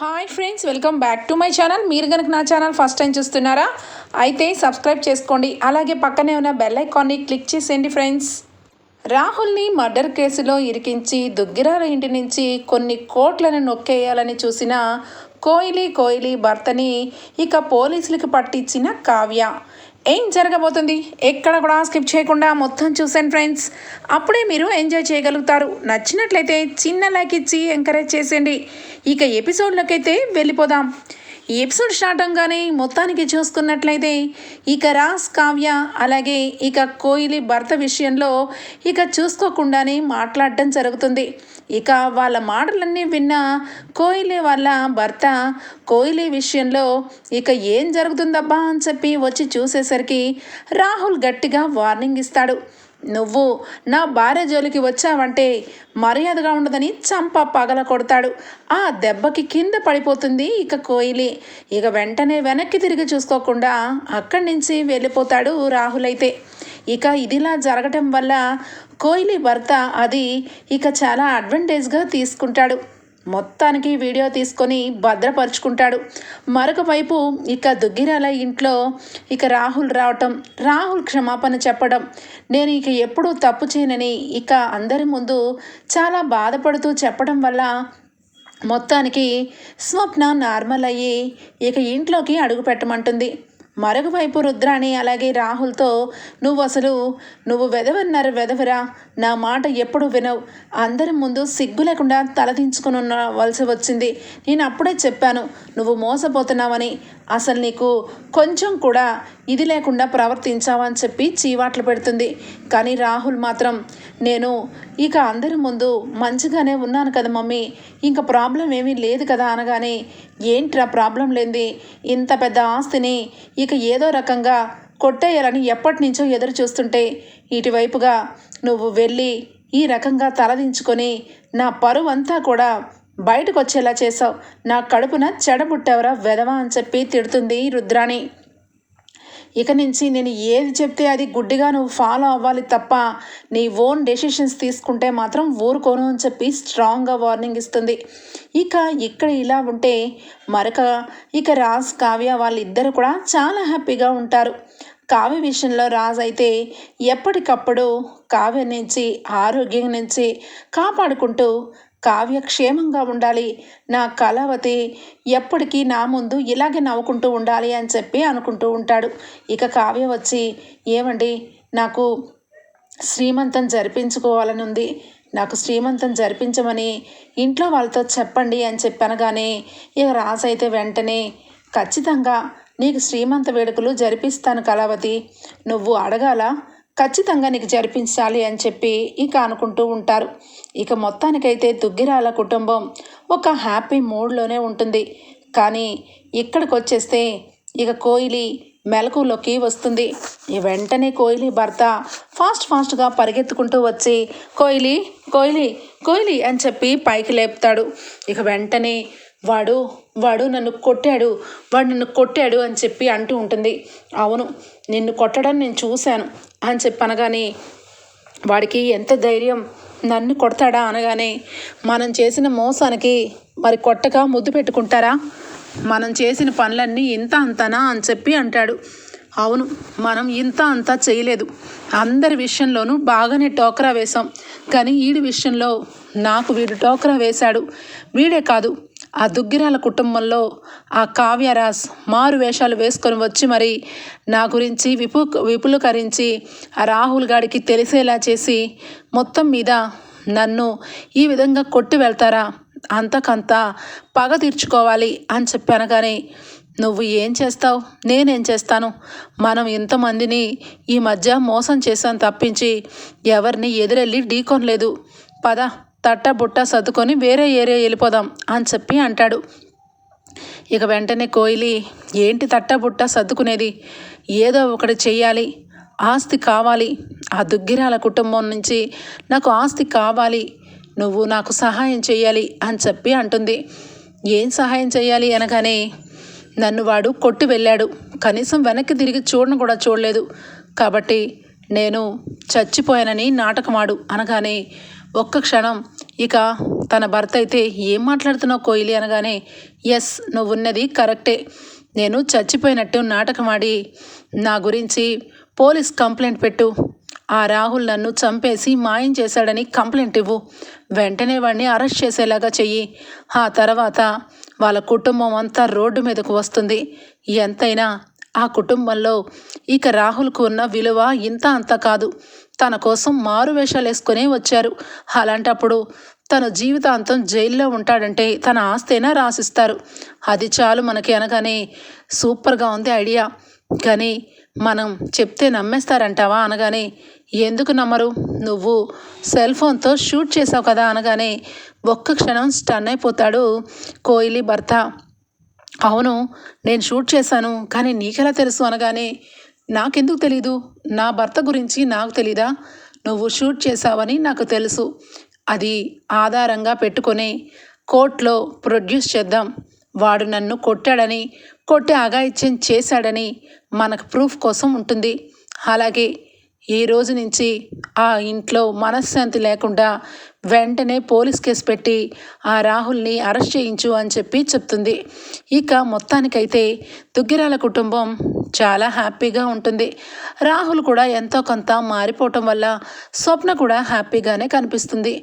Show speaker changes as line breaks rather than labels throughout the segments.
Hi friends welcome back to my channel మీరు కనుక నా ఛానల్ ఫస్ట్ టైం చూస్తున్నారా అయితే సబ్స్క్రైబ్ చేసుకోండి. అలాగే పక్కనే ఉన్న బెల్ ఐకాన్ని క్లిక్ చేసేయండి ఫ్రెండ్స్ రాహుల్ని మర్డర్ కేసులో ఇరికించి దుగ్గిరాల ఇంటి నుంచి కొన్ని కోట్లను నొక్కేయాలని చూసిన కోయిలి కోయిలి భర్తని ఇక పోలీసులకు పట్టించిన కావ్య. ఏం జరగబోతుంది? ఎక్కడ కూడా స్కిప్ చేయకుండా మొత్తం చూసాను ఫ్రెండ్స్ అప్పుడే మీరు ఎంజాయ్ చేయగలుగుతారు. నచ్చినట్లయితే చిన్న లైక్ ఇచ్చి ఎంకరేజ్ చేసేయండి. ఇక ఎపిసోడ్లోకి అయితే వెళ్ళిపోదాం. ఈ ఎపిసోడ్ స్టార్ట్ అవగానే మొత్తానికి చూసుకున్నట్లయితే ఇక రాస్ కావ్య అలాగే ఇక కోయిలి భర్త విషయంలో ఇక చూసుకోకుండానే మాట్లాడడం జరుగుతుంది. ఇక వాళ్ళ మాటలన్నీ విన్న కోయిలి వాళ్ళ భర్త కోయిలి విషయంలో ఇక ఏం జరుగుతుందబ్బా అని చెప్పి వచ్చి చూసేసరికి రాహుల్ గట్టిగా వార్నింగ్ ఇస్తాడు. నువ్వు నా భార్య జోలికి వచ్చావంటే మర్యాదగా ఉండదని చంప పగల కొడతాడు. ఆ దెబ్బకి కింద పడిపోతుంది ఇక కోయిలి ఇక వెంటనే వెనక్కి తిరిగి చూసుకోకుండా అక్కడి నుంచి వెళ్ళిపోతాడు రాహుల్ అయితే. ఇక ఇదిలా జరగటం వల్ల కోయిలి భర్త అది ఇక చాలా అడ్వాంటేజ్గా తీసుకుంటాడు. మొత్తానికి వీడియో తీసుకొని భద్రపరుచుకుంటాడు. మరొక వైపు ఇక దుగ్గిరాల ఇంట్లో ఇక రాహుల్ రావటం రాహుల్ క్షమాపణ చెప్పడం నేను ఇక ఎప్పుడూ తప్పు చేయనని ఇక అందరి ముందు చాలా బాధపడుతూ చెప్పడం వల్ల మొత్తానికి స్వప్న నార్మల్ అయ్యి ఇక ఇంట్లోకి అడుగు పెట్టమంటుంది. మరొకవైపు రుద్రాణి అలాగే రాహుల్తో నువ్వు అసలు నువ్వు వెదవన్నారు వెదవరా? నా మాట ఎప్పుడు వినవు. అందరి ముందు సిగ్గు లేకుండా తలదించుకుని ఉండవలసి వచ్చింది. నేను అప్పుడే చెప్పాను నువ్వు మోసపోతున్నావని. అసలు నీకు కొంచెం కూడా ఇది లేకుండా ప్రవర్తించావని చెప్పి చీవాట్లు పెడుతుంది. కానీ రాహుల్ మాత్రం నేను ఇక అందరి ముందు మంచిగానే ఉన్నాను కదా మమ్మీ ఇంకా ప్రాబ్లం ఏమీ లేదు కదా అనగానే ఏంట్రా ప్రాబ్లం లేనిది ఇంత పెద్ద ఆస్తిని ఇక ఏదో రకంగా కొట్టేయాలని ఎప్పటి నుంచో ఎదురు చూస్తుంటే ఇటువైపుగా నువ్వు వెళ్ళి ఈ రకంగా తలదించుకొని నా పరువంతా కూడా బయటకు వచ్చేలా చేసావు నా కడుపున చెడబుట్టెవరా వెదవా అని చెప్పి తిడుతుంది రుద్రాణి. ఇక నుంచి నేను ఏది చెప్తే అది గుడ్డిగా నువ్వు ఫాలో అవ్వాలి తప్ప నీ ఓన్ డెసిషన్స్ తీసుకుంటే మాత్రం ఊరుకోను అని చెప్పి స్ట్రాంగ్గా వార్నింగ్ ఇస్తుంది. ఇక ఇక్కడ ఇలా ఉంటే మరొక ఇక రాజ్ కావ్య వాళ్ళిద్దరు కూడా చాలా హ్యాపీగా ఉంటారు. కావ్య విషయంలో రాజ్ అయితే ఎప్పటికప్పుడు కావ్య నుంచి ఆరోగ్యం నుంచి కాపాడుకుంటూ కావ్య క్షేమంగా ఉండాలి. నా కళావతి ఎప్పటికీ నా ముందు ఇలాగే నవ్వుకుంటూ ఉండాలి అని చెప్పి అనుకుంటూ ఉంటాడు. ఇక కావ్య వచ్చి ఏమండి నాకు శ్రీమంతం జరిపించుకోవాలని ఉంది నాకు శ్రీమంతం జరిపించమని ఇంట్లో వాళ్ళతో చెప్పండి అని చెప్పనగానే ఇక రాజు అయితే వెంటనే ఖచ్చితంగా నీకు శ్రీమంత వేడుకలు జరిపిస్తాను కళావతి. నువ్వు అడగాల? ఖచ్చితంగా నీకు జరిపించాలి అని చెప్పి ఇక అనుకుంటూ ఉంటారు. ఇక మొత్తానికైతే దుగ్గిరాల కుటుంబం ఒక హ్యాపీ మూడ్లోనే ఉంటుంది. కానీ ఇక్కడికి వచ్చేస్తే ఇక కోయిలి మెలకులోకి వస్తుంది. ఈ వెంటనే కోయిలి భర్త ఫాస్ట్ ఫాస్ట్గా పరిగెత్తుకుంటూ వచ్చి కోయిలి కోయిలి కోయిలి అని చెప్పి పైకి లేపుతాడు. ఇక వెంటనే వాడు వాడు నన్ను కొట్టాడు వాడు నన్ను కొట్టాడు అని చెప్పి అంటూ ఉంటుంది. అవును నిన్ను కొట్టడం నేను చూశాను అని చెప్పి అనగానే వాడికి ఎంత ధైర్యం నన్ను కొడతాడా అనగానే మనం చేసిన మోసానికి మరి కొట్టక ముద్దు పెట్టుకుంటారా? మనం చేసిన పనులన్నీ ఇంత అంతనా అని చెప్పి అంటాడు. అవును మనం ఇంత అంతా చేయలేదు. అందరి విషయంలోనూ బాగానే టోకరా వేశాం. కానీ వీడి విషయంలో నాకు వీడు టోకరా వేశాడు. వీడే కాదు ఆ దుగ్గిరాల కుటుంబంలో ఆ కావ్యరాజ్ మారు వేషాలు వేసుకొని వచ్చి మరి నా గురించి విపు విపులకరించి ఆ రాహుల్ గాడికి తెలిసేలా చేసి మొత్తం మీద నన్ను ఈ విధంగా కొట్టి వెళ్తారా? అంతకంత పగ తీర్చుకోవాలి అని చెప్పి అనగానే నువ్వు ఏం చేస్తావు? నేనేం చేస్తాను? మనం ఇంతమందిని ఈ మధ్య మోసం చేశాను తప్పించి ఎవరిని ఎదురెళ్ళి ఢీకొనలేదు. పద. తట్ట బుట్ట సర్దుకొని వేరే ఏరియా వెళ్ళిపోదాం అని చెప్పి అంటాడు. ఇక వెంటనే కోయిలి ఏంటి తట్ట బుట్ట సర్దుకునేది? ఏదో ఒకటి చెయ్యాలి. ఆస్తి కావాలి. ఆ దుగ్గిరాల కుటుంబం నుంచి నాకు ఆస్తి కావాలి. నువ్వు నాకు సహాయం చేయాలి అని చెప్పి అంటుంది. ఏం సహాయం చేయాలి అనగానే నన్ను వాడు కొట్టి వెళ్ళాడు. కనీసం వెనక్కి తిరిగి చూడను కూడా చూడలేదు. కాబట్టి నేను చచ్చిపోయానని నాటకమాడు అనగానే ఒక్క క్షణం. ఇక తన భర్త అయితే ఏం మాట్లాడుతున్నావు కోయిలి అనగానే ఎస్ నువ్వున్నది కరెక్టే. నేను చచ్చిపోయినట్టు నాటకమాడి నా గురించి పోలీస్ కంప్లైంట్ పెట్టు. ఆ రాహుల్ నన్ను చంపేసి మాయం చేశాడని కంప్లైంట్ ఇవ్వు. వెంటనే వాడిని అరెస్ట్ చేసేలాగా చెయ్యి. ఆ తర్వాత వాళ్ళ కుటుంబం అంతా రోడ్డు మీదకు వస్తుంది. ఎంతైనా ఆ కుటుంబంలో ఇక రాహుల్కు ఉన్న విలువ ఇంత అంత కాదు. తన కోసం మారు వేషాలు వేసుకునే వచ్చారు. అలాంటప్పుడు తన జీవితాంతం జైల్లో ఉంటాడంటే తన ఆస్తైనా రాసిస్తారు. అది చాలు మనకి అనగానే సూపర్గా ఉంది ఐడియా. కానీ మనం చెప్తే నమ్మేస్తారంటావా అనగానే ఎందుకు నమ్మరు? నువ్వు సెల్ ఫోన్తో షూట్ చేసావు కదా అనగానే ఒక్క క్షణం స్టన్ అయిపోతాడు కోహ్లీ భర్త. అవును నేను షూట్ చేశాను కానీ నీకెలా తెలుసు అనగానే నాకెందుకు తెలీదు? నా భర్త గురించి నాకు తెలీదా? నువ్వు షూట్ చేశావని నాకు తెలుసు. అది ఆధారంగా పెట్టుకొని కోర్టులో ప్రొడ్యూస్ చేద్దాం. వాడు నన్ను కొట్టాడని కొట్టి అఘాయిత్యం చేశాడని మనకు ప్రూఫ్ కోసం ఉంటుంది. అలాగే ఈ రోజు నుంచి ఆ ఇంట్లో మనశ్శాంతి లేకుండా వెంటనే పోలీస్ కేసు పెట్టి ఆ రాహుల్ని అరెస్ట్ చేయించు అని చెప్పి చెప్తుంది. ఇక మొత్తానికైతే దుగ్గిరాల కుటుంబం చాలా హ్యాపీగా ఉంటుంది. రాహుల్ కూడా ఎంతో కొంత మారిపోవటం వల్ల స్వప్న కూడా హ్యాపీగానే కనిపిస్తుంది.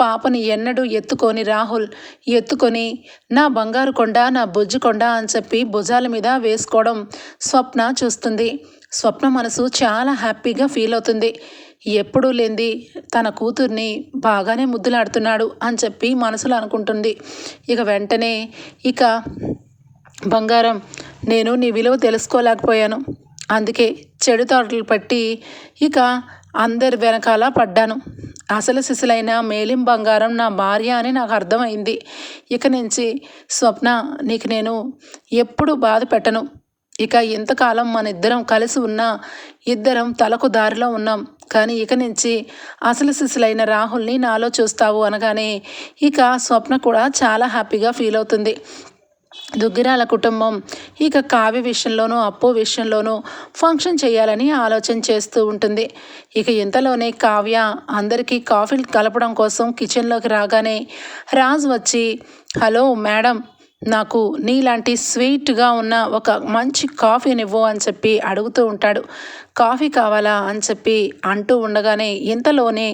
పాపని ఎన్నడూ ఎత్తుకొని రాహుల్ ఎత్తుకొని నా బంగారు కొండ నా బొజ్జు కొండ అని చెప్పి భుజాల మీద వేసుకోవడం స్వప్న చూస్తుంది. స్వప్న మనసు చాలా హ్యాపీగా ఫీల్ అవుతుంది. ఎప్పుడూ లేంది తన కూతుర్ని బాగానే ముద్దులాడుతున్నాడు అని చెప్పి మనసులో అనుకుంటుంది. ఇక వెంటనే ఇక బంగారం నేను నీ విలువ తెలుసుకోలేకపోయాను. అందుకే చెడు తోటలు పట్టి ఇక అందరి వెనకాల పడ్డాను. అసలు సిసలైన మేలిం బంగారం నా భార్య అని నాకు అర్థమైంది. ఇక నుంచి స్వప్న నీకు నేను ఎప్పుడు బాధ పెట్టను. ఇక ఇంతకాలం మన ఇద్దరం కలిసి ఉన్నా ఇద్దరం తలకు దారిలో ఉన్నాం. కానీ ఇక నుంచి అసలు సిసలైన రాహుల్ని నాలో చూస్తావు అనగానే ఇక స్వప్న కూడా చాలా హ్యాపీగా ఫీల్ అవుతుంది. దుగ్గిరాల కుటుంబం ఇక కావ్య విషయంలోనూ అప్పు విషయంలోనూ ఫంక్షన్ చేయాలని ఆలోచన చేస్తూ ఉంటుంది. ఇక ఇంతలోనే కావ్య అందరికీ కాఫీ కలపడం కోసం కిచెన్లోకి రాగానే రాజు వచ్చి హలో మేడం నాకు నీలాంటి స్వీట్గా ఉన్న ఒక మంచి కాఫీనివ్వు అని చెప్పి అడుగుతూ ఉంటాడు. కాఫీ కావాలా అని చెప్పి అంటూ ఉండగానే ఇంతలోనే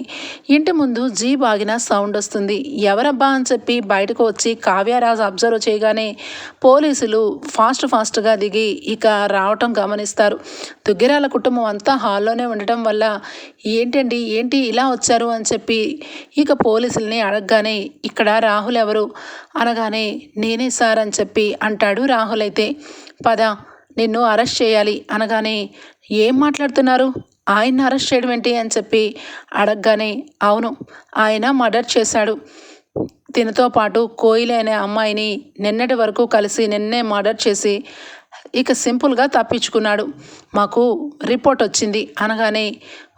ఇంటి ముందు జీ బాగిన సౌండ్ వస్తుంది. ఎవరబ్బా అని చెప్పి బయటకు వచ్చి కావ్యరాజ్ అబ్జర్వ్ చేయగానే పోలీసులు ఫాస్ట్ ఫాస్ట్గా దిగి ఇక రావటం గమనిస్తారు. దుగ్గిరాల కుటుంబం అంతా హాల్లోనే ఉండటం వల్ల ఏంటండి ఏంటి ఇలా వచ్చారు అని చెప్పి ఇక పోలీసుల్ని అడగగానే ఇక్కడ రాహుల్ ఎవరు? అనగానే నేనే సార్ అని చెప్పి అంటాడు రాహుల్ అయితే. పద నిన్ను అరెస్ట్ చేయాలి అనగానే ఏం మాట్లాడుతున్నారు? ఆయన్ని అరెస్ట్ చేయడం ఏంటి అని చెప్పి అడగగానే అవును ఆయన మర్డర్ చేశాడు. తినతో పాటు కోయిలి అనే అమ్మాయిని నిన్నటి వరకు కలిసి నిన్నే మర్డర్ చేసి ఇక సింపుల్గా తప్పించుకున్నాడు. మాకు రిపోర్ట్ వచ్చింది అనగానే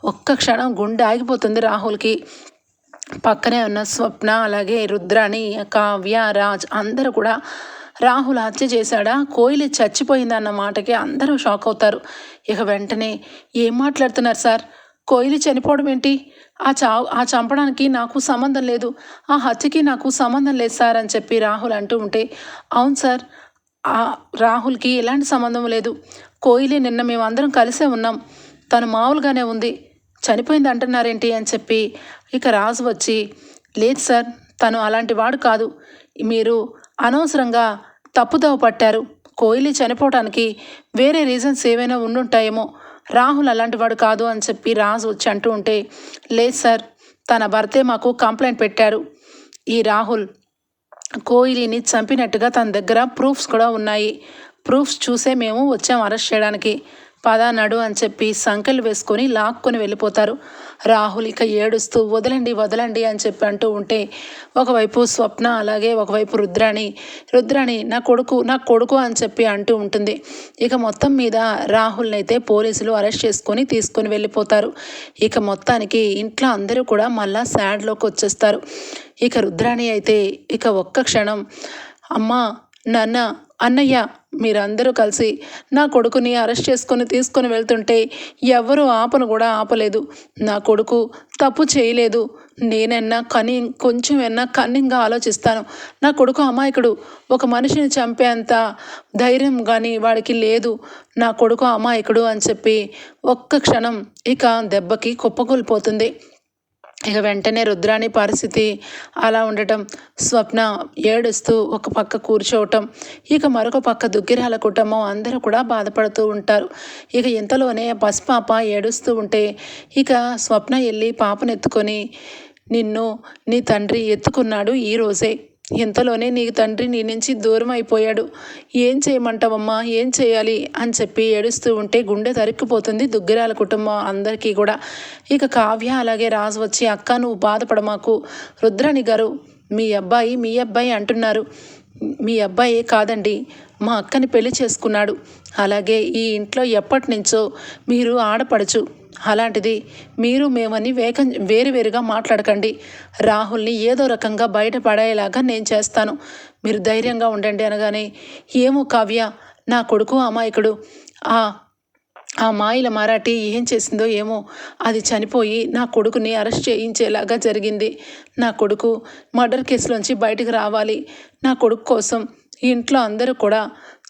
ఒక్క క్షణం గుండె ఆగిపోతుంది రాహుల్కి. పక్కనే ఉన్న స్వప్న అలాగే రుద్రాణి కావ్య రాజ్ అందరూ కూడా రాహుల్ హత్య చేశాడా? కోయిలి చచ్చిపోయిందన్న మాటకి అందరూ షాక్ అవుతారు. ఇక వెంటనే ఏం మాట్లాడుతున్నారు సార్? కోయిలి చనిపోవడం ఏంటి? ఆ చా ఆ చంపడానికి నాకు సంబంధం లేదు. ఆ హత్యకి నాకు సంబంధం లేదు సార్ అని చెప్పి రాహుల్ అంటూ ఉంటే అవును సార్ ఆ రాహుల్కి ఎలాంటి సంబంధం లేదు. కోయిలి నిన్న మేమందరం కలిసే ఉన్నాం. తను మామూలుగానే ఉంది. చనిపోయింది అంటున్నారేంటి అని చెప్పి ఇక రాజు వచ్చి లేదు సార్ తను అలాంటి వాడు కాదు. మీరు అనవసరంగా తప్పుదవ పట్టారు. కోహ్లీ చనిపోవటానికి వేరే రీజన్స్ ఏవైనా ఉండుంటాయేమో. రాహుల్ అలాంటి వాడు కాదు అని చెప్పి రాజు వచ్చి అంటూ ఉంటే లేదు సార్ తన భర్తే మాకు కంప్లైంట్ పెట్టారు. ఈ రాహుల్ కోహ్లీని చంపినట్టుగా తన దగ్గర ప్రూఫ్స్ కూడా ఉన్నాయి. ప్రూఫ్స్ చూసే మేము వచ్చాం అరెస్ట్ చేయడానికి. పదా నడు అని చెప్పి సంకెలు వేసుకొని లాక్కొని వెళ్ళిపోతారు. రాహుల్ ఇక ఏడుస్తూ వదలండి వదలండి అని చెప్పి అంటూ ఉంటే ఒకవైపు స్వప్న అలాగే ఒకవైపు రుద్రాణి రుద్రాణి నా కొడుకు నా కొడుకు అని చెప్పి అంటూ ఉంటుంది. ఇక మొత్తం మీద రాహుల్ని అయితే పోలీసులు అరెస్ట్ చేసుకొని తీసుకొని వెళ్ళిపోతారు. ఇక మొత్తానికి ఇంట్లో అందరూ కూడా మళ్ళా శాడ్లోకి వచ్చేస్తారు. ఇక రుద్రాణి అయితే ఇక ఒక్క క్షణం అమ్మ నాన్న అన్నయ్య మీరందరూ కలిసి నా కొడుకుని అరెస్ట్ చేసుకొని తీసుకొని వెళ్తుంటే ఎవ్వరూ ఆపను కూడా ఆపలేదు. నా కొడుకు తప్పు చేయలేదు. నేనన్నా కని కొంచెం అయినా కన్నింగా ఆలోచిస్తాను. నా కొడుకు అమాయకుడు. ఒక మనిషిని చంపేంత ధైర్యం కానీ వాడికి లేదు. నా కొడుకు అమాయకుడు అని చెప్పి ఒక్క క్షణం ఇక దెబ్బకి కుప్పకూలిపోతుంది. ఇక వెంటనే రుద్రాణి పరిస్థితి అలా ఉండటం స్వప్న ఏడుస్తూ ఒక పక్క కూర్చోవటం ఇక మరొక పక్క దుగ్గిరాల కుటుంబం అందరూ కూడా బాధపడుతూ ఉంటారు. ఇక ఇంతలోనే పసిపాప ఏడుస్తూ ఉంటే ఇక స్వప్న వెళ్ళి పాపను ఎత్తుకొని నిన్ను నీ తండ్రి ఎత్తుకున్నాడు ఈ రోజే. ఇంతలోనే నీ తండ్రి నీ నుంచి దూరం అయిపోయాడు. ఏం చేయమంటావమ్మా? ఏం చేయాలి? అని చెప్పి ఏడుస్తూ ఉంటే గుండె తరుక్కుపోతుంది దుగ్గిరాల కుటుంబం అందరికీ కూడా. ఇక కావ్య అలాగే రాజు వచ్చి అక్క నువ్వు బాధపడమాకు. రుద్రాణి గారు మీ అబ్బాయి మీ అబ్బాయి అంటున్నారు. మీ అబ్బాయే కాదండి మా అక్కని పెళ్ళి చేసుకున్నాడు. అలాగే ఈ ఇంట్లో ఎప్పటి నుంచో మీరు ఆడపడచ్చు అలాంటిది మీరు మేమని వేగం వేరువేరుగా మాట్లాడకండి. రాహుల్ని ఏదో రకంగా బయటపడేలాగా నేను చేస్తాను. మీరు ధైర్యంగా ఉండండి అనగానే ఏమో కావ్య నా కొడుకు అమాయకుడు. ఆ ఆ మాయిల మరాఠీ ఏం చేసిందో ఏమో అది చనిపోయి నా కొడుకుని అరెస్ట్ చేయించేలాగా జరిగింది. నా కొడుకు మర్డర్ కేసులోంచి బయటకు రావాలి. నా కొడుకు కోసం ఇంట్లో అందరూ కూడా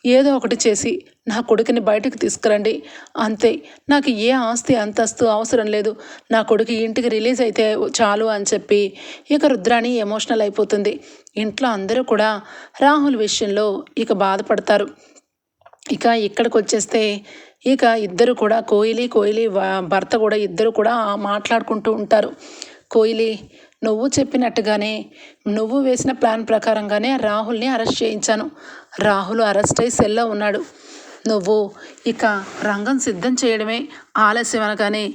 ఏదో ఒకటి చేసి నా కొడుకుని బయటకు తీసుకురండి. అంతే నాకు ఏ ఆస్తి అంతస్తు అవసరం లేదు. నా కొడుకు ఇంటికి రిలీజ్ అయితే చాలు అని చెప్పి ఇక రుద్రాణి ఎమోషనల్ అయిపోతుంది. ఇంట్లో అందరూ కూడా రాహుల్ విషయంలో ఇక బాధపడతారు. ఇక ఇక్కడికి వచ్చేస్తే ఇక ఇద్దరు కూడా కోయిలి కోయిలి భర్త కూడా ఇద్దరు కూడా మాట్లాడుకుంటూ ఉంటారు. కోయిలి నువ్వు చెప్పినట్టుగానే నువ్వు వేసిన ప్లాన్ ప్రకారంగానే రాహుల్ని అరెస్ట్ చేయించాను. రాహుల్ అరెస్ట్ అయి సెల్లో ఉన్నాడు. నువ్వు ఇక రంగం సిద్ధం చేయడమే ఆలస్యం అనగానే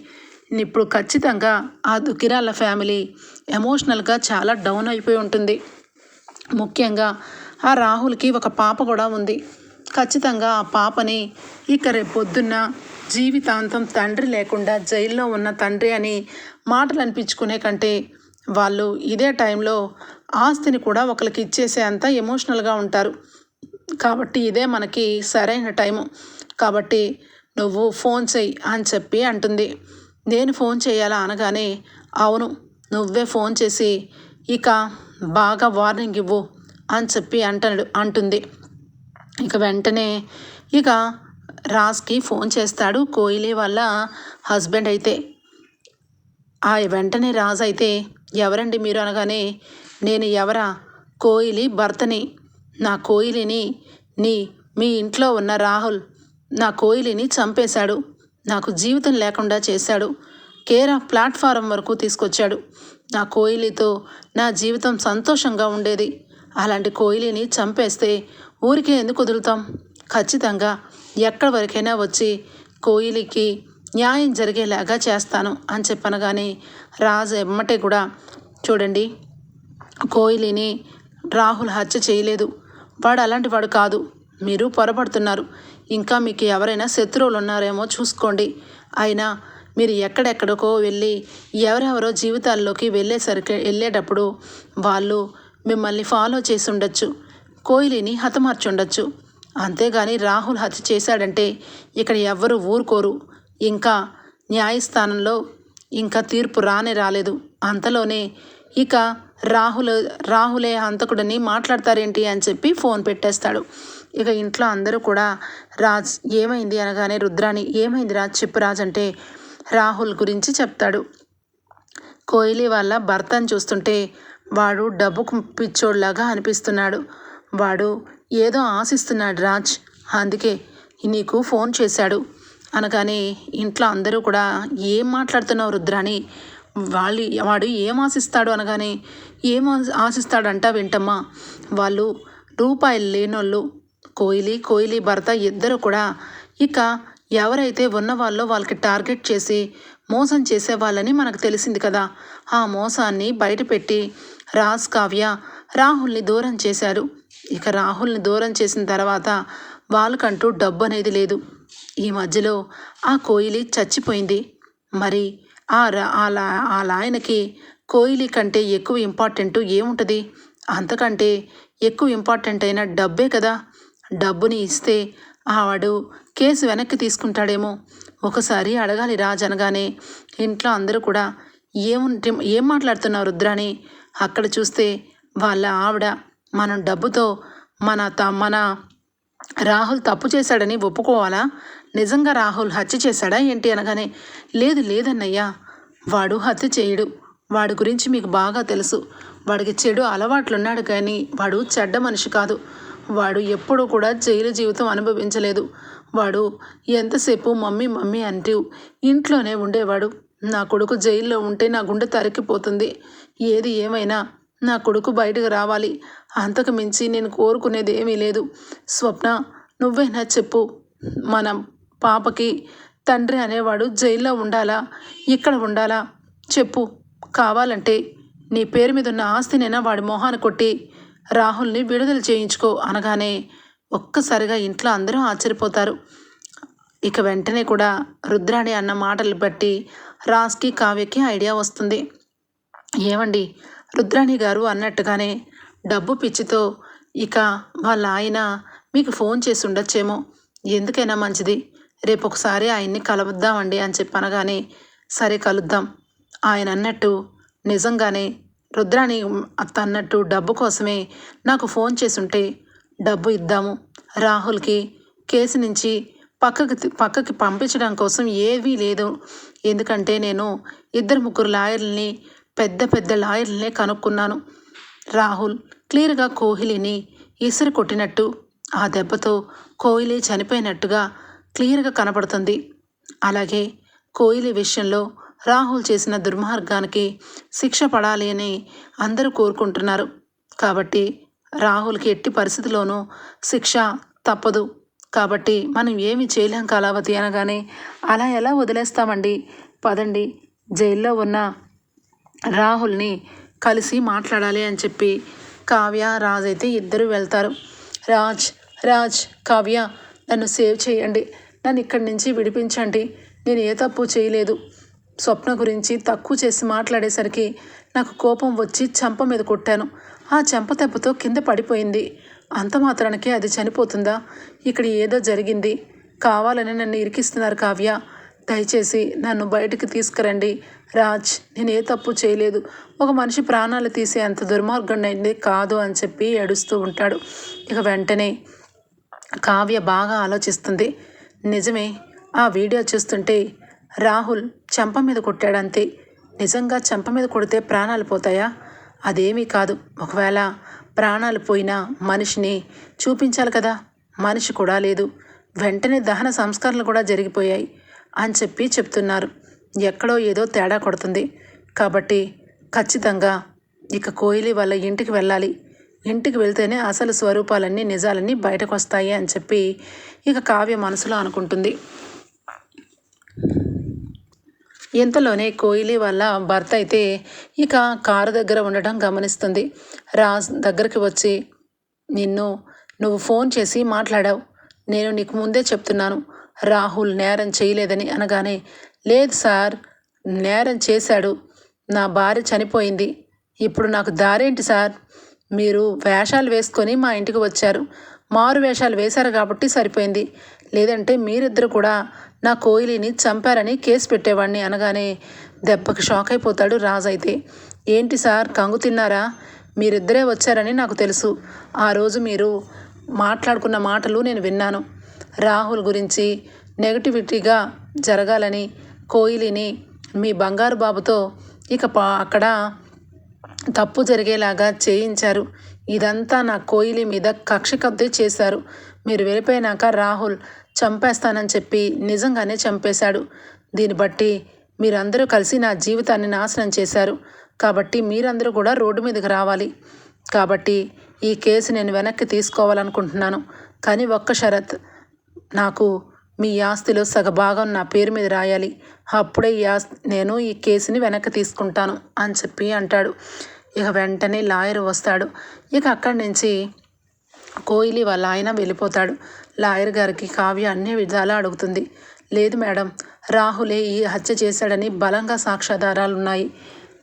ఇప్పుడు ఖచ్చితంగా ఆ దుకిరాల ఫ్యామిలీ ఎమోషనల్గా చాలా డౌన్ అయిపోయి ఉంటుంది. ముఖ్యంగా ఆ రాహుల్కి ఒక పాప కూడా ఉంది. ఖచ్చితంగా ఆ పాపని ఇక రేపొద్దున్న జీవితాంతం తండ్రి లేకుండా జైల్లో ఉన్న తండ్రి అని మాటలు అనిపించుకునే కంటే వాళ్ళు ఇదే టైంలో ఆస్తిని కూడా ఒకరికి ఇచ్చేసే అంత ఎమోషనల్గా ఉంటారు. కాబట్టి ఇదే మనకి సరైన టైము. కాబట్టి నువ్వు ఫోన్ చెయ్యి అని చెప్పి అంటుంది. నేను ఫోన్ చేయాలా అనగానే అవును నువ్వే ఫోన్ చేసి ఇక బాగా వార్నింగ్ ఇవ్వు అని చెప్పి అంటాడు అంటుంది. ఇక వెంటనే ఇక రాజ్కి ఫోన్ చేస్తాడు. కోహ్లీ వాళ్ళ హస్బెండ్ అయితే ఆ వెంటనే రాజు అయితే ఎవరండి మీరు? అనగానే నేను ఎవరా? కోయిలి భర్తని. నా కోయిలిని నీ మీ ఇంట్లో ఉన్న రాహుల్ నా కోయిలిని చంపేశాడు. నాకు జీవితం లేకుండా చేశాడు. కేరా ప్లాట్ఫారం వరకు తీసుకొచ్చాడు. నా కోయిలితో నా జీవితం సంతోషంగా ఉండేది. అలాంటి కోయిలిని చంపేస్తే ఊరికే ఎందుకు వదులుతాం? ఖచ్చితంగా ఎక్కడి వరకైనా వచ్చి కోయిలికి న్యాయం జరిగేలాగా చేస్తాను అని చెప్పనగానే రాజు ఎమ్మటే కూడా చూడండి కోహ్లీని రాహుల్ హత్య చేయలేదు. వాడు అలాంటి వాడు కాదు. మీరు పొరపడుతున్నారు. ఇంకా మీకు ఎవరైనా శత్రువులు ఉన్నారేమో చూసుకోండి. అయినా మీరు ఎక్కడెక్కడికో వెళ్ళి ఎవరెవరో జీవితాల్లోకి వెళ్ళేసరికి వెళ్ళేటప్పుడు వాళ్ళు మిమ్మల్ని ఫాలో చేసి ఉండొచ్చు. కోహ్లీని హతమార్చుండొచ్చు అంతేగాని రాహుల్ హత్య చేశాడంటే ఇక్కడ ఎవ్వరూ ఊరుకోరు. ఇంకా న్యాయస్థానంలో ఇంకా తీర్పు రానే రాలేదు. అంతలోనే ఇక రాహుల్ రాహులే హంతకుడని మాట్లాడతారేంటి అని చెప్పి ఫోన్ పెట్టేస్తాడు. ఇక ఇంట్లో అందరూ కూడా రాజ్ ఏమైంది అనగానే రుద్రాని ఏమైంది రాజ్ చెప్పు రాజ్ అంటే రాహుల్ గురించి చెప్తాడు. కోహ్లీ వాళ్ళ భర్తను చూస్తుంటే వాడు డబ్బుకు పిచ్చోడ్లాగా అనిపిస్తున్నాడు. వాడు ఏదో ఆశిస్తున్నాడు రాజ్. అందుకే నీకు ఫోన్ చేశాడు. అనగానే ఇంట్లో అందరూ కూడా ఏం మాట్లాడుతున్నావు రుద్రాని వాళ్ళు వాడు ఏం ఆశిస్తాడు అనగానే ఏం ఆశిస్తాడంట వింటమ్మా. వాళ్ళు రూపాయలు లేనోళ్ళు కోయిలి కోయిలి భర్త ఇద్దరు కూడా ఇక ఎవరైతే ఉన్నవాళ్ళో వాళ్ళకి టార్గెట్ చేసి మోసం చేసే వాళ్ళని మనకు తెలిసింది కదా. ఆ మోసాన్ని బయటపెట్టి రాజ్ కావ్య రాహుల్ని దూరం చేశారు. ఇక రాహుల్ని దూరం చేసిన తర్వాత వాళ్ళకంటూ డబ్బు అనేది లేదు. ఈ మధ్యలో ఆ కోయిలి చచ్చిపోయింది. మరి ఆ ఆ లా ఆ లాయనకి కోయిలి కంటే ఎక్కువ ఇంపార్టెంట్ ఏముంటుంది? అంతకంటే ఎక్కువ ఇంపార్టెంట్ అయిన డబ్బే కదా. డబ్బుని ఇస్తే ఆవాడు కేసు వెనక్కి తీసుకుంటాడేమో. ఒకసారి అడగాలి రాజ్ అనగానే ఇంట్లో అందరూ కూడా ఏముంటే ఏం మాట్లాడుతున్నావు రుద్రాని అక్కడ చూస్తే వాళ్ళ ఆవిడ మనం డబ్బుతో మన త మన రాహుల్ తప్పు చేశాడని ఒప్పుకోవాలా? నిజంగా రాహుల్ హత్య చేశాడా ఏంటి అనగానే లేదు లేదన్నయ్యా. వాడు హత్య చేయడు. వాడి గురించి మీకు బాగా తెలుసు. వాడికి చెడు అలవాట్లున్నాడు కానీ వాడు చెడ్డ మనిషి కాదు. వాడు ఎప్పుడూ కూడా జైలు జీవితం అనుభవించలేదు. వాడు ఎంతసేపు మమ్మీ మమ్మీ అంటూ ఇంట్లోనే ఉండేవాడు. నా కొడుకు జైల్లో ఉంటే నా గుండె తరికిపోతుంది. ఏది ఏమైనా నా కొడుకు బయటకు రావాలి. అంతకు మించి నేను కోరుకునేది ఏమీ లేదు. స్వప్న నువ్వైనా చెప్పు. మనం పాపకి తండ్రి అనేవాడు జైల్లో ఉండాలా? ఇక్కడ ఉండాలా? చెప్పు. కావాలంటే నీ పేరు మీద ఉన్న ఆస్తినైనా వాడి మొహాన్ని కొట్టి రాహుల్ని విడుదల చేయించుకో అనగానే ఒక్కసారిగా ఇంట్లో అందరూ ఆశ్చర్యపోతారు. ఇక వెంటనే కూడా రుద్రాణి అన్న మాటలు బట్టి రాస్కి కావ్యకి ఐడియా వస్తుంది. ఏమండి రుద్రాణి గారు అన్నట్టుగానే డబ్బు పిచ్చితో ఇక వాళ్ళ ఆయన మీకు ఫోన్ చేసి ఉండొచ్చేమో. ఎందుకైనా మంచిది. రేపు ఒకసారి ఆయన్ని కలుద్దామండి అని చెప్పనగానే సరే కలుద్దాం. ఆయన అన్నట్టు నిజంగానే రుద్రాణి అత్త అన్నట్టు డబ్బు కోసమే నాకు ఫోన్ చేసుంటే డబ్బు ఇద్దాము. రాహుల్కి కేసు నుంచి పక్కకి తి- పక్కకి పంపించడం కోసం ఏవీ లేదు. ఎందుకంటే నేను ఇద్దరు ముగ్గురు లాయర్లని పెద్ద పెద్ద లాయర్లనే కనుక్కున్నాను. రాహుల్ క్లియర్గా కోహ్లీని ఇసురు కొట్టినట్టు ఆ దెబ్బతో కోహ్లీ చనిపోయినట్టుగా క్లియర్గా కనపడుతుంది. అలాగే కోహ్లీ విషయంలో రాహుల్ చేసిన దుర్మార్గానికి శిక్ష పడాలి అని అందరూ కోరుకుంటున్నారు. కాబట్టి రాహుల్కి ఎట్టి పరిస్థితిలోనూ శిక్ష తప్పదు. కాబట్టి మనం ఏమి చేయలేం కళావతి అనగానే అలా ఎలా వదిలేస్తామండి? పదండి జైల్లో ఉన్న రాహుల్ని కలిసి మాట్లాడాలి అని చెప్పి కావ్య రాజ్ అయితే ఇద్దరు వెళ్తారు. రాజ్ రాజ్ కావ్య నన్ను సేవ్ చేయండి. నన్ను ఇక్కడి నుంచి విడిపించండి. నేను ఏ తప్పు చేయలేదు. స్వప్న గురించి తక్కువ చేసి మాట్లాడేసరికి నాకు కోపం వచ్చి చెంప మీద కొట్టాను. ఆ చెంప దెబ్బతో కింద పడిపోయింది. అంత మాత్రానికి అది చనిపోతుందా? ఇక్కడ ఏదో జరిగింది. కావాలని నన్ను ఇరికిస్తున్నారు కావ్య. దయచేసి నన్ను బయటికి తీసుకురండి. రాజ్ నేను ఏ తప్పు చేయలేదు. ఒక మనిషి ప్రాణాలు తీసే అంత దుర్మార్గండి కాదు అని చెప్పి ఏడుస్తూ ఉంటాడు. ఇక వెంటనే కావ్య బాగా ఆలోచిస్తుంది. నిజమే ఆ వీడియో చూస్తుంటే రాహుల్ చెంప మీద కొట్టాడంతే. నిజంగా చెంప మీద కొడితే ప్రాణాలు పోతాయా? అదేమీ కాదు. ఒకవేళ ప్రాణాలు పోయినా మనిషిని చూపించాలి కదా. మనిషి కూడా లేదు. వెంటనే దహన సంస్కరణలు కూడా జరిగిపోయాయి అని చెప్పి చెప్తున్నారు. ఎక్కడో ఏదో తేడా కొడుతుంది. కాబట్టి ఖచ్చితంగా ఇక కోయిలి వాళ్ళ ఇంటికి వెళ్ళాలి. ఇంటికి వెళ్తేనే అసలు స్వరూపాలన్నీ నిజాలన్నీ బయటకు వస్తాయి అని చెప్పి ఇక కావ్య మనసులో అనుకుంటుంది. ఇంతలోనే కోయిలి వాళ్ళ భర్త అయితే ఇక కారు దగ్గర ఉండటం గమనిస్తుంది. రాజ్ దగ్గరికి వచ్చి నిన్ను నువ్వు ఫోన్ చేసి మాట్లాడావు. నేను నీకు ముందే చెప్తున్నాను. రాహుల్ నేరం చేయలేదని అనగానే లేదు సార్ నేరం చేశాడు. నా భార్య చనిపోయింది. ఇప్పుడు నాకు దారేంటి సార్? మీరు వేషాలు వేసుకొని మా ఇంటికి వచ్చారు. మారు వేషాలు వేశారు కాబట్టి సరిపోయింది. లేదంటే మీరిద్దరు కూడా నా కోయిలిని చంపారని కేసు పెట్టేవాడిని అనగానే దెబ్బకి షాక్ అయిపోతాడు రాజు అయితే. ఏంటి సార్ కంగు తిన్నారా? మీరిద్దరే వచ్చారని నాకు తెలుసు. ఆ రోజు మీరు మాట్లాడుకున్న మాటలు నేను విన్నాను. రాహుల్ గురించి నెగటివిటీగా జరగాలని కోయిలిని మీ బంగారు బాబుతో ఇక పా అక్కడ తప్పు జరిగేలాగా చేయించారు. ఇదంతా నా కోయిలి మీద కక్ష చేశారు. మీరు వెళ్ళిపోయినాక రాహుల్ చంపేస్తానని చెప్పి నిజంగానే చంపేశాడు. దీన్ని బట్టి మీరందరూ కలిసి నా జీవితాన్ని నాశనం చేశారు. కాబట్టి మీరందరూ కూడా రోడ్డు మీదకి రావాలి. కాబట్టి ఈ కేసు నేను వెనక్కి తీసుకోవాలనుకుంటున్నాను. కానీ ఒక్క షరత్ నాకు మీ ఆస్తిలో సగభాగం నా పేరు మీద రాయాలి. అప్పుడే ఈ ఆస్తి నేను ఈ కేసుని వెనక్కి తీసుకుంటాను అని చెప్పి అంటాడు. ఇక వెంటనే లాయర్ వస్తాడు. ఇక అక్కడి నుంచి కోయిలి వాళ్ళ ఆయన వెళ్ళిపోతాడు. లాయర్ గారికి కావ్య అన్ని విధాలా అడుగుతుంది. లేదు మేడం రాహులే ఈ హత్య చేశాడని బలంగా సాక్ష్యాధారాలు ఉన్నాయి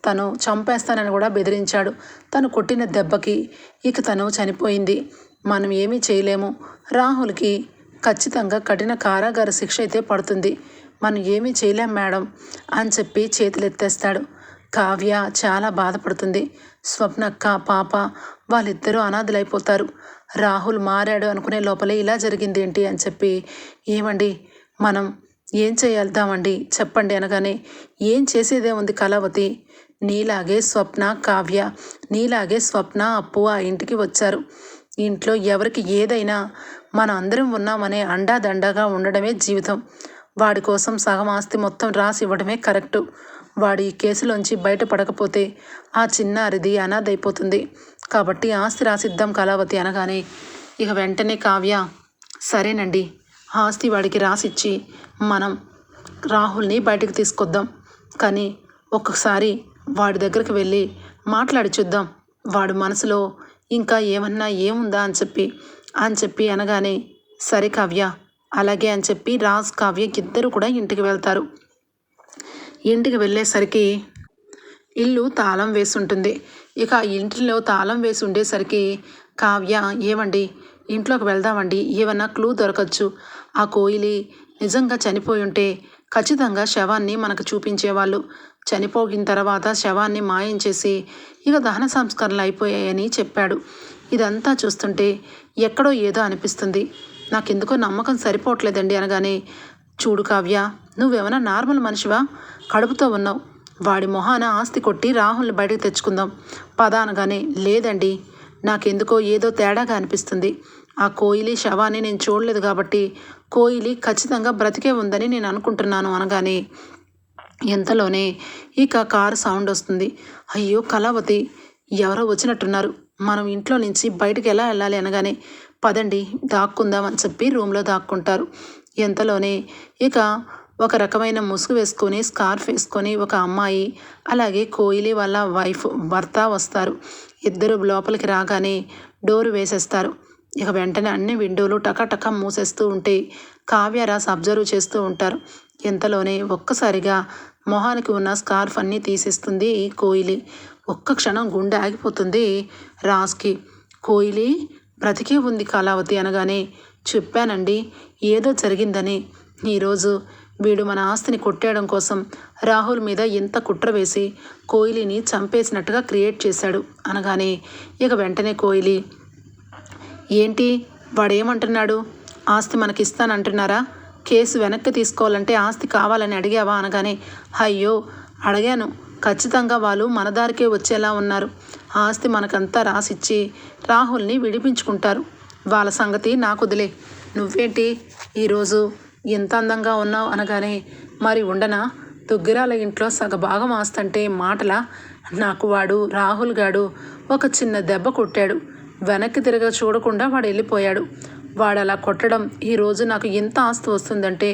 తను చంపేస్తానని కూడా బెదిరించాడు. తను కొట్టిన దెబ్బకి ఇక తను చనిపోయింది. మనం ఏమీ చేయలేము. రాహుల్కి ఖచ్చితంగా కఠిన కారాగార శిక్ష అయితే పడుతుంది. మనం ఏమీ చేయలేం మేడం అని చెప్పి చేతులెత్తేస్తాడు. కావ్య చాలా బాధపడుతుంది. స్వప్నక్క పాప వాళ్ళిద్దరూ అనాథలైపోతారు. రాహుల్ మారాడు అనుకునే లోపలే ఇలా జరిగింది ఏంటి అని చెప్పి ఏమండి మనం ఏం చేయాల్దామండి చెప్పండి అనగానే ఏం చేసేదే ఉంది కళావతి? నీలాగే స్వప్న కావ్య నీలాగే స్వప్న అప్పు ఆ ఇంటికి వచ్చారు. ఇంట్లో ఎవరికి ఏదైనా మన అందరం ఉన్నామనే అండాదండగా ఉండడమే జీవితం. వాడి కోసం సగం ఆస్తి మొత్తం రాసి ఇవ్వడమే కరెక్టు. వాడు ఈ కేసులోంచి బయటపడకపోతే ఆ చిన్నారిది అనాథైపోతుంది. కాబట్టి ఆస్తి రాసిద్దాం కళావతి అనగానే ఇక వెంటనే కావ్య సరేనండి ఆస్తి వాడికి రాసిచ్చి మనం రాహుల్ని బయటకు తీసుకొద్దాం. కానీ ఒక్కసారి వాడి దగ్గరికి వెళ్ళి మాట్లాడి చూద్దాం. వాడు మనసులో ఇంకా ఏమన్నా ఏముందా అని చెప్పి అని చెప్పి అనగానే సరే కావ్య అలాగే అని చెప్పి రాజ్ కావ్యకి ఇద్దరు కూడా ఇంటికి వెళ్తారు. ఇంటికి వెళ్ళేసరికి ఇల్లు తాళం వేసి ఉంటుంది ఇక ఇంటిలో తాళం వేసి ఉండేసరికి కావ్య ఏమండి ఇంట్లోకి వెళ్దామండి ఏమన్నా క్లూ దొరకచ్చు. ఆ కోయిలి నిజంగా చనిపోయి ఉంటే ఖచ్చితంగా శవాన్ని మనకు చూపించేవాళ్ళు. చనిపోయిన తర్వాత శవాన్ని మాయం చేసి ఇక దహన సంస్కరణలు అయిపోయాయని చెప్పాడు. ఇదంతా చూస్తుంటే ఎక్కడో ఏదో అనిపిస్తుంది. నాకెందుకో నమ్మకం సరిపోవట్లేదండి అనగానే చూడు కావ్య నువ్వేమైనా నార్మల్ మనిషివా? కడుపుతో ఉన్నావు. వాడి మొహాన ఆస్తి కొట్టి రాహుల్ని బయటకు తెచ్చుకుందాం. పద అనగానే లేదండి. నాకెందుకో ఏదో తేడాగా అనిపిస్తుంది. ఆ కోయిలి శవాన్ని నేను చూడలేదు కాబట్టి కోయిలి ఖచ్చితంగా బ్రతికే ఉందని నేను అనుకుంటున్నాను అనగానే ఇంతలోనే ఇక కారు సౌండ్ వస్తుంది. అయ్యో కళావతి ఎవరో వచ్చినట్టున్నారు. మనం ఇంట్లో నుంచి బయటకు ఎలా వెళ్ళాలి అనగానే పదండి దాక్కుందాం అని చెప్పి రూమ్లో దాక్కుంటారు. ఎంతలోనే ఇక ఒక రకమైన ముసుగు వేసుకొని స్కార్ఫ్ వేసుకొని ఒక అమ్మాయి అలాగే కోయిలి వాళ్ళ వైఫ్ భర్త వస్తారు. ఇద్దరు లోపలికి రాగానే డోర్ వేసేస్తారు. ఇక వెంటనే అన్ని విండోలు టకటక మూసేస్తూ ఉంటే కావ్యరాస్ అబ్జర్వ్ చేస్తూ ఉంటారు. ఇంతలోనే ఒక్కసారిగా మొహానికి ఉన్న స్కార్ఫ్ అన్నీ తీసేస్తుంది కోయిలి ఒక్క క్షణం గుండె ఆగిపోతుంది రాజ్కి కోయిలి బ్రతికే ఉంది కళావతి అనగానే చెప్పానండి ఏదో జరిగిందని. ఈరోజు వీడు మన ఆస్తిని కొట్టేయడం కోసం రాహుల్ మీద ఇంత కుట్ర వేసి కోయిలిని చంపేసినట్టుగా క్రియేట్ చేశాడు అనగానే ఇక వెంటనే కోయిలి ఏంటి వాడేమంటున్నాడు? ఆస్తి మనకిస్తానంటున్నారా? కేసు వెనక్కి తీసుకోవాలంటే ఆస్తి కావాలని అడిగావా అనగానే అయ్యో అడిగాను. ఖచ్చితంగా వాళ్ళు మన దారికే వచ్చేలా ఉన్నారు. ఆస్తి మనకంతా రాసిచ్చి రాహుల్ని విడిపించుకుంటారు. వాళ్ళ సంగతి నాకు వదిలే నువ్వేంటి ఈరోజు ఎంత అందంగా ఉన్నావు అనగానే మరి ఉండనా? దుగ్గిరాల ఇంట్లో సగ భాగం ఆస్తంటే మాటల? నాకు వాడు రాహుల్ గాడు ఒక చిన్న దెబ్బ కొట్టాడు. వెనక్కి తిరగ చూడకుండా వాడు వెళ్ళిపోయాడు. వాడు అలా కొట్టడం ఈరోజు నాకు ఎంత ఆస్తి వస్తుందంటే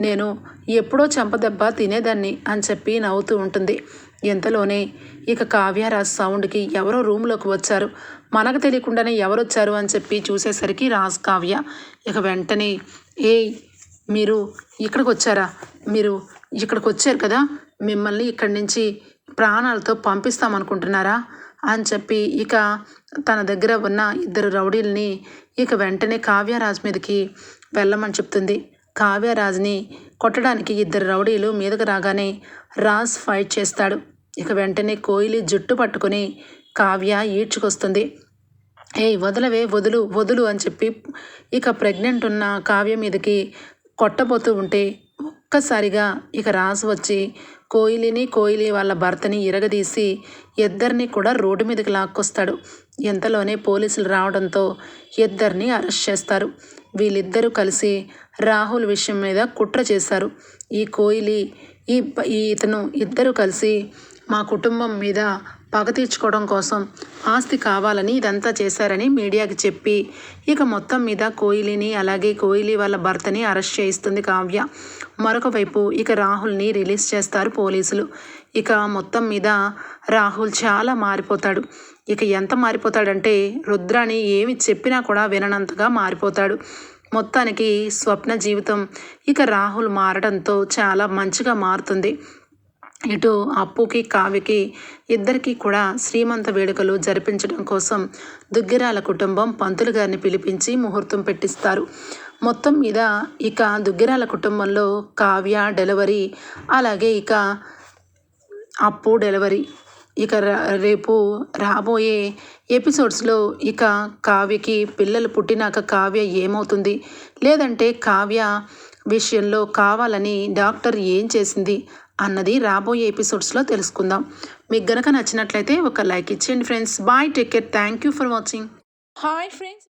నేను ఎప్పుడో చెంపదెబ్బ తినేదాన్ని అని చెప్పి నవ్వుతూ ఉంటుంది. ఎంతలోనే ఇక కావ్యరాజ్ సౌండ్కి ఎవరో రూమ్లోకి వచ్చారు. మనకు తెలియకుండానే ఎవరు వచ్చారు అని చెప్పి చూసేసరికి రాజ్ కావ్య ఇక వెంటనే ఏయ్ మీరు ఇక్కడికి వచ్చారా మీరు ఇక్కడికి వచ్చారు కదా? మిమ్మల్ని ఇక్కడి నుంచి ప్రాణాలతో పంపిస్తామనుకుంటున్నారా? అని చెప్పి ఇక తన దగ్గర ఉన్న ఇద్దరు రౌడీల్ని ఇక వెంటనే కావ్యరాజ్ మీదకి వెళ్ళమని చెప్తుంది. కావ్యరాజ్ని కొట్టడానికి ఇద్దరు రౌడీలు మీదకు రాగానే రాజ్ ఫైట్ చేస్తాడు. ఇక వెంటనే కోయిలి జుట్టు పట్టుకొని కావ్య ఈడ్చుకొస్తుంది. ఏయ్ వదలవే వదులు వదులు అని చెప్పి ఇక ప్రెగ్నెంట్ ఉన్న కావ్య మీదకి కొట్టబోతూ ఉంటే ఒక్కసారిగా ఇక రాసు వచ్చి కోయిలిని కోయిలి వాళ్ళ భర్తని ఇరగదీసి ఇద్దరిని కూడా రోడ్డు మీదకి లాక్కొస్తాడు. ఎంతలోనే పోలీసులు రావడంతో ఇద్దరిని అరెస్ట్ చేస్తారు. వీళ్ళిద్దరూ కలిసి రాహుల్ విషయం మీద కుట్ర చేశారు. ఈ కోయిలి ఈ ఈ ఇతను ఇద్దరు కలిసి మా కుటుంబం మీద పగ తీర్చుకోవడం కోసం ఆస్తి కావాలని ఇదంతా చేశారని మీడియాకి చెప్పి ఇక మొత్తం మీద కోయిలిని అలాగే కోయిలి వాళ్ళ భర్తని అరెస్ట్ చేయిస్తుంది కావ్య. మరొక వైపు ఇక రాహుల్ని రిలీజ్ చేస్తారు పోలీసులు. ఇక మొత్తం మీద రాహుల్ చాలా మారిపోతాడు. ఇక ఎంత మారిపోతాడంటే రుద్రాని ఏమి చెప్పినా కూడా విననంతగా మారిపోతాడు. మొత్తానికి స్వప్న జీవితం ఇక రాహుల్ మారడంతో చాలా మంచిగా మారుతుంది. ఇటు అప్పుకి కావికి ఇద్దరికీ కూడా శ్రీమంత వేడుకలు జరిపించడం కోసం దుగ్గిరాల కుటుంబం పంతులు గారిని పిలిపించి ముహూర్తం పెట్టిస్తారు. మొత్తం మీద ఇక దుగ్గిరాల కుటుంబంలో కావ్య డెలివరీ అలాగే ఇక అప్పు డెలివరీ. ఇక రేపు రాబోయే ఎపిసోడ్స్లో ఇక కావ్యకి పిల్లలు పుట్టినాక కావ్య ఏమవుతుంది? లేదంటే కావ్య విషయంలో కావాలని డాక్టర్ ఏం చేసింది అన్నది రాబోయే ఎపిసోడ్స్లో తెలుసుకుందాం. మీకు గనక నచ్చినట్లయితే ఒక లైక్ ఇచ్చేయండి friends. Bye take care. Thank you for watching. Hi friends.